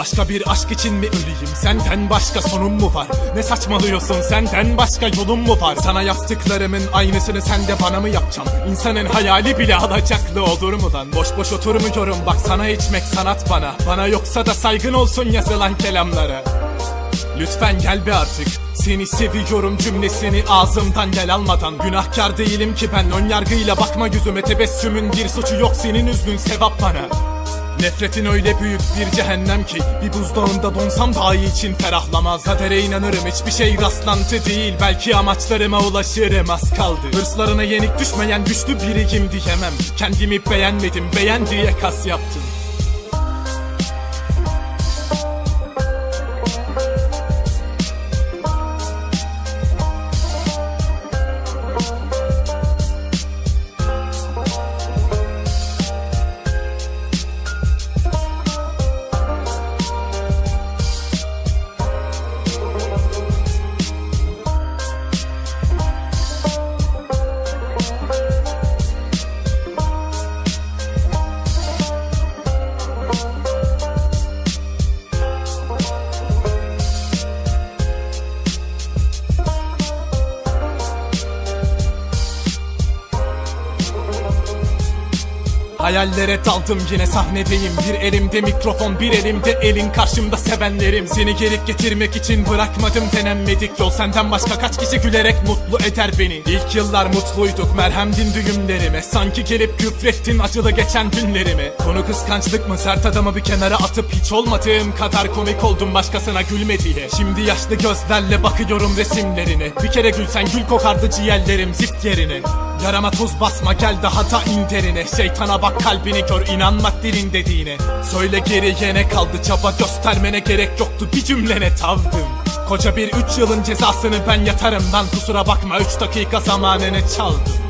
Başka bir aşk için mi öleyim? Senden başka sonum mu var? Ne saçmalıyorsun? Senden başka yolum mu var? Sana yaptıklarımın aynısını sen de bana mı yapacaksın? İnsanın hayali bile alacaklı olur mu lan? Boş boş oturmuyorum bak sana içmek sanat bana. Bana yoksa da saygın olsun yazılan kelamlara. Lütfen gel be artık Seni seviyorum cümlesini ağzımdan gel almadan. Günahkar değilim ki ben ön yargıyla bakma yüzüme. Tebessümün bir suçu yok senin üzgün sevap bana. Nefretin öyle büyük bir cehennem ki Bir buzdağında donsam daha iyi için ferahlamaz. Kadere inanırım hiçbir şey rastlantı değil. Belki amaçlarıma ulaşırım az kaldı. Hırslarına yenik düşmeyen güçlü biriyim diyemem. Kendimi beğenmedim beğen diye kas yaptım Hayallere daldım yine sahnedeyim. Bir elimde mikrofon bir elimde elin. Karşımda sevenlerim. Seni geri getirmek için bırakmadım denenmedik yol. Senden başka kaç kişi gülerek mutlu eder beni? İlk yıllar mutluyduk merhemdin düğümlerime. Sanki gelip küfrettin acılı geçen günlerimi Konu kıskançlık mı? Sert adamı bir kenara atıp Hiç olmadığım kadar komik oldum. Başkasına gülme diye Şimdi yaşlı gözlerle bakıyorum resimlerine. Bir kere gülsen gül kokardı ciğerlerim zift yerine Yarama tuz basma gel daha da in derine. Şeytana bak kalbini kör inanmak dilin dediğine. Söyle geriye ne kaldı çaba göstermene gerek yoktu. Bir cümlene tavdım. Koca bir üç yılın cezasını ben yatarım lan. Kusura bakma üç dakika zamanını çaldım